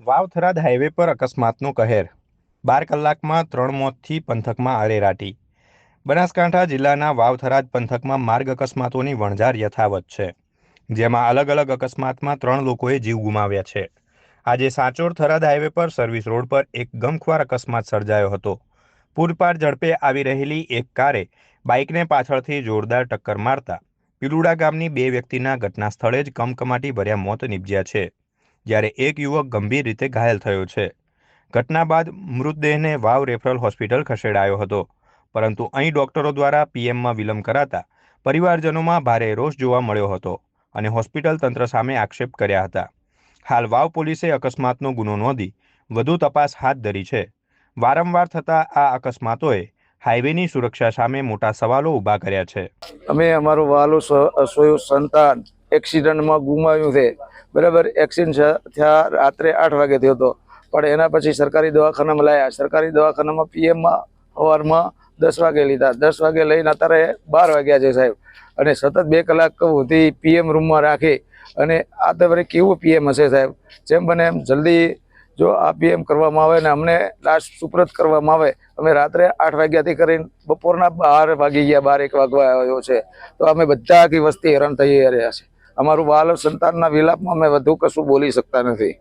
Vav Tharad highway પર અકસ્માતનો કહેર. બાર કલાકમાં ત્રણ મોતથી પંથકમાં આરેરાટી બનાસકાંઠા જિલ્લાના વાવથરાદ પંથકમાં માર્ગ અકસ્માતોની વણઝાર યથાવત છે, જેમાં અલગ અલગ અકસ્માતમાં ત્રણ લોકોએ જીવ ગુમાવ્યા છે. આજે સાંચોર થરાદ હાઈવે પર સર્વિસ રોડ પર એક ગમખ્વાર અકસ્માત સર્જાયો હતો. પૂરપાર ઝડપે આવી રહેલી એક કારે બાઇકને પાછળથી જોરદાર ટક્કર મારતા, પિલુડા ગામની બે વ્યક્તિના ઘટના સ્થળે જ કમકમાટી ભર્યા મોત નીપજ્યા છે. જ્યારે એક યુવક ગંભીર રીતે ઘાયલ થયો છે. ઘટના બાદ મૃતદેહને વાવ રેફરલ હોસ્પિટલ ખસેડાયો હતો. પરંતુ અહીં ડોક્ટરો દ્વારા પીએમમાં વિલંબ કરાતા પરિવારજનોમાં ભારે રોષ જોવા મળ્યો હતો અને હોસ્પિટલ તંત્ર સામે આક્ષેપ કર્યા હતા. હાલ વાવ પોલીસે અકસ્માતનો ગુનો નોંધી વધુ તપાસ હાથ ધરી છે. વારંવાર થતા આ અકસ્માતોએ હાઈવેની સુરક્ષા સામે મોટા સવાલો ઊભા કર્યા છે. અમે અમારું વહાલું સ- સોયું સંતાન એક્સિડન્ટમાં ગુમાવ્યું છે. બરાબર, એક્સિડન્ટ થયા રાત્રે આઠ વાગે થયો હતો. પણ એના પછી સરકારી દવાખાનામાં લાયા. સરકારી દવાખાનામાં પીએમમાં સવારમાં દસ વાગે લીધા. દસ વાગે લઈને અત્યારે બાર વાગ્યા છે સાહેબ. અને સતત બે કલાક સુધી પીએમ રૂમમાં રાખી. અને આ તો વળી કેવું પીએમ હશે સાહેબ? જેમ બને એમ જલ્દી જો આ પીએમ કરવામાં આવે ને અમને લાસ્ટ સુપ્રત કરવામાં આવે. અમે રાત્રે આઠ વાગ્યાથી કરીને બપોરના બાર વાગી ગયા, બાર એક વાગવા આવ્યો છે. તો અમે બધા આખી વસ્તી હેરાન થઈ રહ્યા છે. અમારું બાલ સંતાનના વિલાપમાં અમે વધુ કશું બોલી શકતા નથી.